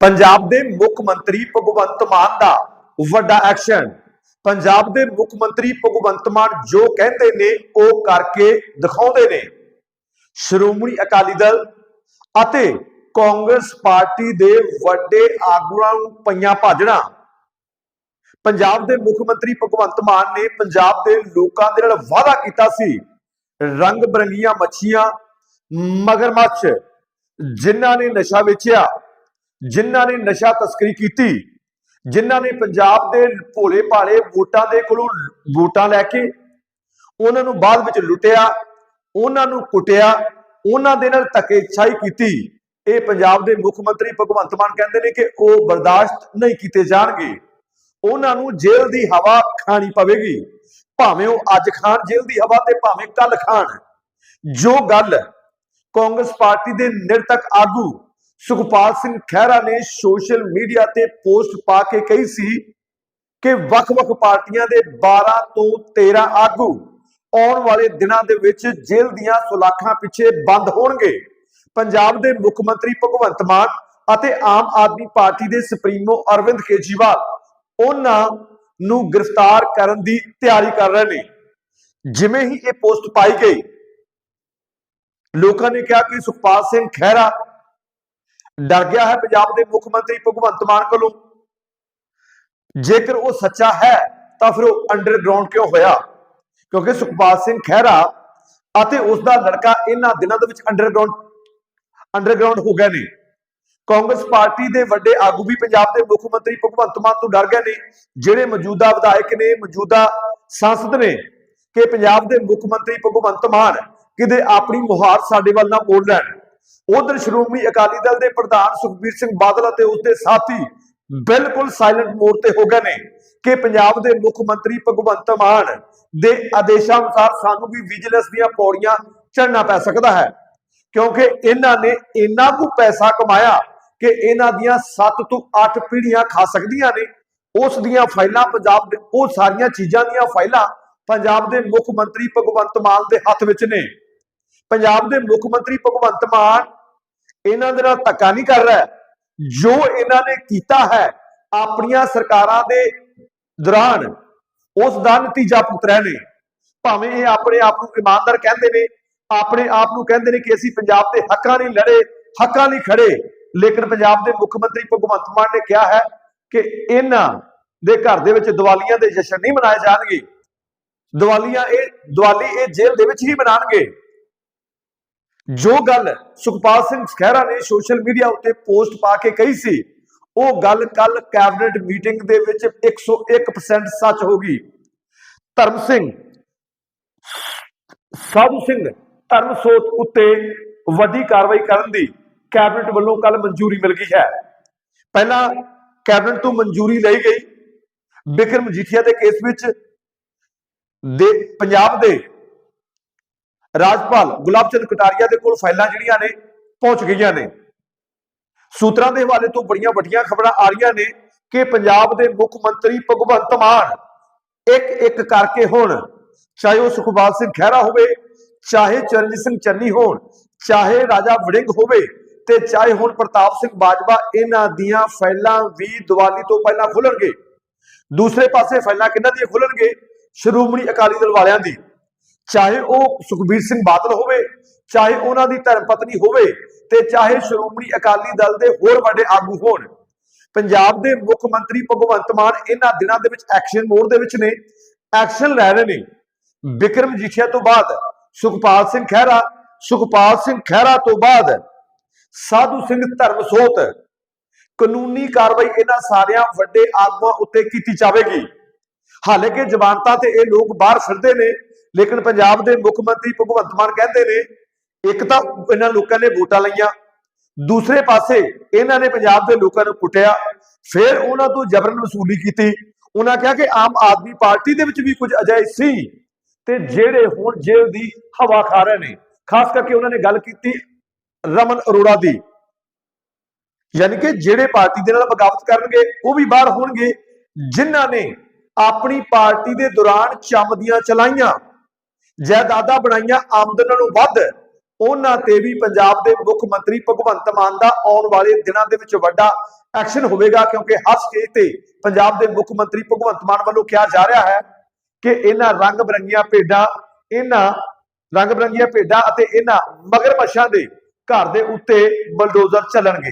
ਪੰਜਾਬ ਦੇ ਮੁੱਖ ਮੰਤਰੀ ਭਗਵੰਤ ਮਾਨ ਦਾ ਵੱਡਾ ਐਕਸ਼ਨ ਪੰਜਾਬ ਦੇ ਮੁੱਖ ਮੰਤਰੀ ਭਗਵੰਤ ਮਾਨ ਜੋ ਕਹਿੰਦੇ ਨੇ, ਉਹ ਕਰਕੇ ਦਿਖਾਉਂਦੇ ਨੇ। ਸ਼੍ਰੋਮਣੀ ਅਕਾਲੀ ਦਲ ਅਤੇ ਕਾਂਗਰਸ ਪਾਰਟੀ ਦੇ ਵੱਡੇ ਆਗੂਆਂ ਨੂੰ ਪਈਆਂ ਭਾਜਣਾ ਪੰਜਾਬ ਦੇ ਮੁੱਖ ਮੰਤਰੀ ਭਗਵੰਤ ਮਾਨ ਨੇ ਪੰਜਾਬ ਦੇ ਲੋਕਾਂ ਦੇ ਨਾਲ ਵਾਅਦਾ ਕੀਤਾ ਸੀ। ਰੰਗ ਬਰੰਗੀਆਂ ਮੱਛੀਆਂ, ਮਗਰਮੱਛ, ਜਿਨ੍ਹਾਂ ਨੇ ਨਸ਼ਾ ਵੇਚਿਆ। ਜਿਨ੍ਹਾਂ ਨੇ ਨਸ਼ਾ ਤਸਕਰੀ ਕੀਤੀ, ਜਿਨ੍ਹਾਂ ਨੇ ਪੰਜਾਬ ਦੇ ਭੋਲੇ ਭਾਲੇ ਵੋਟਾਂ ਦੇ ਕੋਲੋਂ ਵੋਟਾਂ ਲੈ ਕੇ ਉਹਨਾਂ ਨੂੰ ਬਾਅਦ ਵਿੱਚ ਲੁੱਟਿਆ, ਉਹਨਾਂ ਨੂੰ ਕੁੱਟਿਆ, ਉਹਨਾਂ ਦੇ ਨਾਲ ਧੱਕੇਸ਼ਾਹੀ ਕੀਤੀ। ਇਹ ਪੰਜਾਬ ਦੇ ਮੁੱਖ ਮੰਤਰੀ ਭਗਵੰਤ ਮਾਨ ਕਹਿੰਦੇ ਨੇ ਕਿ ਉਹ ਬਰਦਾਸ਼ਤ ਨਹੀਂ ਕੀਤੇ ਜਾਣਗੇ। ਉਹਨਾਂ ਨੂੰ ਜੇਲ੍ਹ ਦੀ ਹਵਾ ਖਾਣੀ ਪਵੇਗੀ। ਭਾਵੇਂ ਉਹ ਅੱਜ ਖਾਣ ਜੇਲ੍ਹ ਦੀ ਹਵਾ ਤੇ ਭਾਵੇਂ ਕੱਲ ਖਾਣ। ਜੋ ਗੱਲ ਕਾਂਗਰਸ ਪਾਰਟੀ ਦੇ ਨਿਰਤਕ ਆਗੂ ਸੁਖਪਾਲ ਸਿੰਘ ਖਹਿਰਾ ਨੇ ਸੋਸ਼ਲ ਮੀਡੀਆ ਤੇ ਪੋਸਟ ਪਾ ਕੇ ਕਹੀ ਸੀ ਕਿ ਵੱਖ-ਵੱਖ ਪਾਰਟੀਆਂ ਦੇ 12 ਤੋਂ 13 ਆਗੂ ਆਉਣ ਵਾਲੇ ਦਿਨਾਂ ਦੇ ਵਿੱਚ ਜੇਲ੍ਹ ਦੀਆਂ ਸੁਲਾਖਾਂ ਪਿੱਛੇ ਬੰਦ ਹੋਣਗੇ। ਪੰਜਾਬ ਦੇ ਮੁੱਖ ਮੰਤਰੀ ਭਗਵੰਤ ਮਾਨ ਅਤੇ ਆਮ ਆਦਮੀ ਪਾਰਟੀ ਦੇ ਸੁਪਰੀਮੋ ਅਰਵਿੰਦ ਕੇਜੀਵਾਲ ਉਹਨਾਂ ਨੂੰ ਗ੍ਰਿਫਤਾਰ ਕਰਨ ਦੀ ਤਿਆਰੀ ਕਰ ਰਹੇ ਨੇ। ਜਿਵੇਂ ਹੀ ਇਹ ਪੋਸਟ ਪਾਈ ਗਈ, ਲੋਕਾਂ ਨੇ ਕਿਹਾ ਕਿ ਸੁਖਪਾਲ ਸਿੰਘ ਖਹਿਰਾ ਡਰ ਗਿਆ ਹੈ ਪੰਜਾਬ ਦੇ ਮੁੱਖ ਮੰਤਰੀ ਭਗਵੰਤ ਮਾਨ ਕੋਲੋਂ? ਜੇਕਰ ਉਹ ਸੱਚਾ ਹੈ, ਤਾਂ ਫਿਰ ਉਹ ਅੰਡਰਗਰਾਉਂਡ ਕਿਉਂ ਹੋਇਆ? ਕਿਉਂਕਿ ਸੁਖਪਾਲ ਸਿੰਘ ਖਹਿਰਾ ਅਤੇ ਉਸ ਦਾ ਲੜਕਾ ਇਹਨਾਂ ਦਿਨਾਂ ਦੇ ਵਿੱਚ ਅੰਡਰਗਰਾਉਂਡ ਅੰਡਰਗਰਾਉਂਡ ਹੋ ਗਏ ਨੇ। ਕਾਂਗਰਸ ਪਾਰਟੀ ਦੇ ਵੱਡੇ ਆਗੂ ਵੀ ਪੰਜਾਬ ਦੇ ਮੁੱਖ ਮੰਤਰੀ ਭਗਵੰਤ ਮਾਨ ਤੋਂ ਡਰ ਗਏ ਨੇ। ਜਿਹੜੇ ਮੌਜੂਦਾ ਵਿਧਾਇਕ ਨੇ, ਮੌਜੂਦਾ ਸੰਸਦ ਨੇ, ਕਿ ਪੰਜਾਬ ਦੇ ਮੁੱਖ ਮੰਤਰੀ ਭਗਵੰਤ ਮਾਨ ਕਿਤੇ ਆਪਣੀ ਮੁਹਾਰ ਸਾਡੇ ਵੱਲ ਨਾ ਮੋੜ ਲੈਣ। ਉਧਰ ਸ਼੍ਰੋਮਣੀ ਅਕਾਲੀ ਦਲ ਦੇ ਪ੍ਰਧਾਨ ਸੁਖਬੀਰ ਸਿੰਘ ਬਾਦਲ ਅਤੇ ਉਸ ਦੇ ਸਾਥੀ ਬਿਲਕੁਲ ਸਾਇਲੈਂਟ ਮੋਡ ਤੇ ਹੋ ਗਏ ਨੇ ਕਿ ਪੰਜਾਬ ਦੇ ਮੁੱਖ ਮੰਤਰੀ ਭਗਵੰਤ ਮਾਨ ਦੇ ਆਦੇਸ਼ਾਂ ਅਨੁਸਾਰ ਸਾਨੂੰ ਵੀ ਵਿਜੀਲੈਂਸ ਦੀਆਂ ਪੌੜੀਆਂ ਚੜ੍ਹਨਾ ਪੈ ਸਕਦਾ ਹੈ। ਕਿਉਂਕਿ ਇਹਨਾਂ ਨੇ ਇੰਨਾ ਕੁ ਪੈਸਾ ਕਮਾਇਆ ਕਿ ਇਹਨਾਂ ਦੀਆਂ 7 ਤੋਂ 8 ਪੀੜ੍ਹੀਆਂ ਖਾ ਸਕਦੀਆਂ ਨੇ। ਉਸ ਦੀਆਂ ਫਾਈਲਾਂ ਪੰਜਾਬ ਦੇ ਉਹ ਸਾਰੀਆਂ ਚੀਜ਼ਾਂ ਦੀਆਂ ਫਾਈਲਾਂ ਪੰਜਾਬ ਦੇ ਮੁੱਖ ਮੰਤਰੀ ਭਗਵੰਤ ਮਾਨ ਦੇ ਹੱਥ ਵਿੱਚ ਨੇ। ਪੰਜਾਬ ਦੇ ਮੁੱਖ ਮੰਤਰੀ ਭਗਵੰਤ ਮਾਨ ਇਹਨਾਂ ਦੇ ਨਾਲ ਧੱਕਾ ਨਹੀਂ ਕਰ ਰਿਹਾ। ਜੋ ਇਹਨਾਂ ਨੇ ਕੀਤਾ ਹੈ, ਆਪਣੀਆਂ ਸਰਕਾਰਾਂ ਦੇ ਦੌਰਾਨ ਉਸ ਦਾ ਨਤੀਜਾ ਭੁਗਤ ਰਹੇ ਨੇ। ਭਾਵੇਂ ਇਹ ਆਪਣੇ ਆਪ ਨੂੰ ਇਮਾਨਦਾਰ ਕਹਿੰਦੇ ਨੇ, ਆਪਣੇ ਆਪ ਨੂੰ ਕਹਿੰਦੇ ਨੇ ਕਿ ਅਸੀਂ ਪੰਜਾਬ ਦੇ ਹੱਕਾਂ ਲਈ ਲੜੇ, ਹੱਕਾਂ ਲਈ ਖੜੇ। ਲੇਕਿਨ ਪੰਜਾਬ ਦੇ ਮੁੱਖ ਮੰਤਰੀ ਭਗਵੰਤ ਮਾਨ ਨੇ ਕਿਹਾ ਹੈ ਕਿ ਇਹਨਾਂ ਦੇ ਘਰ ਦੇ ਵਿੱਚ ਦੀਵਾਲੀਆਂ ਦੇ ਜਸ਼ਨ ਨਹੀਂ ਮਨਾਏ ਜਾਣਗੇ। ਦੀਵਾਲੀਆਂ ਇਹ, ਦੀਵਾਲੀ ਇਹ ਜੇਲ੍ਹ ਦੇ ਵਿੱਚ ਹੀ ਮਨਾਣਗੇ। ਜੋ ਗੱਲ ਸੁਖਪਾਲ ਸਿੰਘ ਖਹਿਰਾ ਨੇ ਸੋਸ਼ਲ ਮੀਡੀਆ ਉੱਤੇ ਪੋਸਟ ਪਾ ਕੇ ਕਹੀ ਸੀ, ਉਹ ਗੱਲ ਕੱਲ ਕੈਬਨਿਟ ਮੀਟਿੰਗ ਦੇ ਵਿੱਚ 101% ਸੱਚ ਹੋ ਗਈ। ਧਰਮ ਸਿੰਘ, ਸਾਧੂ ਸਿੰਘ ਧਰਮਸੋਤ ਉੱਤੇ ਵੱਡੀ ਕਾਰਵਾਈ ਕਰਨ ਦੀ ਕੈਬਨਿਟ ਵੱਲੋਂ ਕੱਲ ਮਨਜ਼ੂਰੀ ਮਿਲ ਗਈ ਹੈ। ਪਹਿਲਾਂ ਕੈਬਨਿਟ ਤੋਂ ਮਨਜ਼ੂਰੀ ਲਈ ਗਈ। ਬਿਕਰਮ ਮਜੀਠੀਆ ਦੇ ਕੇਸ ਵਿੱਚ ਦੇ ਪੰਜਾਬ ਦੇ ਰਾਜਪਾਲ ਗੁਲਾਬ ਚੰਦ ਕਟਾਰੀਆ ਦੇ ਕੋਲ ਫਾਈਲਾਂ ਜਿਹੜੀਆਂ ਨੇ, ਪਹੁੰਚ ਗਈਆਂ ਨੇ। ਸੂਤਰਾਂ ਦੇ ਹਵਾਲੇ ਤੋਂ ਬੜੀਆਂ ਵੱਡੀਆਂ ਖਬਰਾਂ ਆ ਰਹੀਆਂ ਨੇ ਕਿ ਪੰਜਾਬ ਦੇ ਮੁੱਖ ਮੰਤਰੀ ਭਗਵੰਤ ਮਾਨ ਇੱਕ ਇੱਕ ਕਰਕੇ ਹੁਣ, ਚਾਹੇ ਉਹ ਸੁਖਪਾਲ ਸਿੰਘ ਖਹਿਰਾ ਹੋਵੇ, ਚਾਹੇ ਚਰਨਜੀਤ ਸਿੰਘ ਚੰਨੀ ਹੋਣ, ਚਾਹੇ ਰਾਜਾ ਵੜਿੰਗ ਹੋਵੇ ਤੇ ਚਾਹੇ ਹੁਣ ਪ੍ਰਤਾਪ ਸਿੰਘ ਬਾਜਵਾ ਇਹਨਾਂ ਦੀਆਂ ਫਾਈਲਾਂ ਵੀ ਦੀਵਾਲੀ ਤੋਂ ਪਹਿਲਾਂ ਖੁੱਲਣਗੇ। ਦੂਸਰੇ ਪਾਸੇ ਫਾਈਲਾਂ ਕਿਹਨਾਂ ਦੀਆਂ ਖੁੱਲਣਗੇ? ਸ਼੍ਰੋਮਣੀ ਅਕਾਲੀ ਦਲ ਵਾਲਿਆਂ ਦੀ। ਚਾਹੇ ਉਹ ਸੁਖਬੀਰ ਸਿੰਘ ਬਾਦਲ ਹੋਵੇ ਚਾਹੇ ਉਹਨਾਂ ਦੀ ਧਰਮ ਪਤਨੀ ਹੋਵੇ ਤੇ ਚਾਹੇ ਸ਼੍ਰੋਮਣੀ ਅਕਾਲੀ ਦਲ ਦੇ ਹੋਰ ਵੱਡੇ ਆਗੂ ਹੋਣ। ਪੰਜਾਬ ਦੇ ਮੁੱਖ ਮੰਤਰੀ ਭਗਵੰਤ ਮਾਨ ਇਹਨਾਂ ਦਿਨਾਂ ਦੇ ਵਿੱਚ ਐਕਸ਼ਨ ਮੋਡ ਦੇ ਵਿੱਚ ਨੇ ਐਕਸ਼ਨ ਲੈ ਰਹੇ ਨੇ। ਵਿਕਰਮ ਜੀਠੀਆ ਤੋਂ ਬਾਅਦ ਸੁਖਪਾਲ ਸਿੰਘ ਖਹਿਰਾ ਸੁਖਪਾਲ ਸਿੰਘ ਖਹਿਰਾ ਤੋਂ ਬਾਅਦ ਸਾਧੂ ਸਿੰਘ ਧਰਮਸੋਤ। ਕਾਨੂੰਨੀ ਕਾਰਵਾਈ ਇਹਨਾਂ ਸਾਰਿਆਂ ਵੱਡੇ ਆਗੂਆਂ ਉੱਤੇ ਕੀਤੀ ਜਾਵੇਗੀ। ਹਾਲਾਂਕਿ ਜ਼ਮਾਨਤਾਂ ਤੇ ਇਹ ਲੋਕ ਬਾਹਰ ਫਿਰਦੇ ਨੇ ਲੇਕਿਨ ਪੰਜਾਬ ਦੇ ਮੁੱਖ ਮੰਤਰੀ ਭਗਵੰਤ ਮਾਨ ਕਹਿੰਦੇ ਨੇ, ਇੱਕ ਤਾਂ ਇਹਨਾਂ ਲੋਕਾਂ ਨੇ ਵੋਟਾਂ ਲਈਆਂ, ਦੂਸਰੇ ਪਾਸੇ ਇਹਨਾਂ ਨੇ ਪੰਜਾਬ ਦੇ ਲੋਕਾਂ ਨੂੰ ਕੁੱਟਿਆ, ਫਿਰ ਉਹਨਾਂ ਤੋਂ ਜਬਰਨ ਵਸੂਲੀ ਕੀਤੀ, ਉਹਨਾਂ ਕਿਹਾ ਕਿ ਆਮ ਆਦਮੀ ਪਾਰਟੀ ਦੇ ਵਿੱਚ ਵੀ ਕੁਝ ਅਜਿਹੇ ਸੀ, ਤੇ ਜਿਹੜੇ ਹੁਣ ਜੇਲ੍ਹ ਦੀ ਹਵਾ ਖਾ ਰਹੇ ਨੇ, ਖਾਸ ਕਰਕੇ ਉਹਨਾਂ ਨੇ ਗੱਲ ਕੀਤੀ ਰਮਨ ਅਰੋੜਾ ਦੀ, ਯਾਨੀ ਕਿ ਜਿਹੜੇ ਪਾਰਟੀ ਦੇ ਨਾਲ ਬਗਾਵਤ ਕਰਨਗੇ, ਉਹ ਵੀ ਬਾਹਰ ਹੋਣਗੇ, ਜਿਨ੍ਹਾਂ ਨੇ ਆਪਣੀ ਪਾਰਟੀ ਦੇ ਦੌਰਾਨ ਚਮਦੀਆਂ ਚਲਾਈਆਂ। ਜਾਇਦਾਦਾਂ ਬਣਾਈਆਂ ਆਮਦਨ ਨਾਲੋਂ ਵੱਧ, ਉਹਨਾਂ ਤੇ ਵੀ ਪੰਜਾਬ ਦੇ ਮੁੱਖ ਮੰਤਰੀ ਭਗਵੰਤ ਮਾਨ ਦਾ ਆਉਣ ਵਾਲੇ ਦਿਨਾਂ ਦੇ ਵਿੱਚ ਵੱਡਾ ਐਕਸ਼ਨ ਹੋਵੇਗਾ, ਕਿਉਂਕਿ ਹਰ ਸਟੇਜ ਤੇ ਪੰਜਾਬ ਦੇ ਮੁੱਖ ਮੰਤਰੀ ਭਗਵੰਤ ਮਾਨ ਵੱਲੋਂ ਕਿਹਾ ਜਾ ਰਿਹਾ ਹੈ ਕਿ ਇਹਨਾਂ ਰੰਗ ਬਰੰਗੀਆਂ ਭੇਡਾਂ, ਇਹਨਾਂ ਰੰਗ ਬਰੰਗੀਆਂ ਭੇਡਾਂ ਅਤੇ ਇਹਨਾਂ ਮਗਰਮੱਛਾਂ ਦੇ ਘਰ ਦੇ ਉੱਤੇ ਬਲਡੋਜ਼ਰ ਚੱਲਣਗੇ।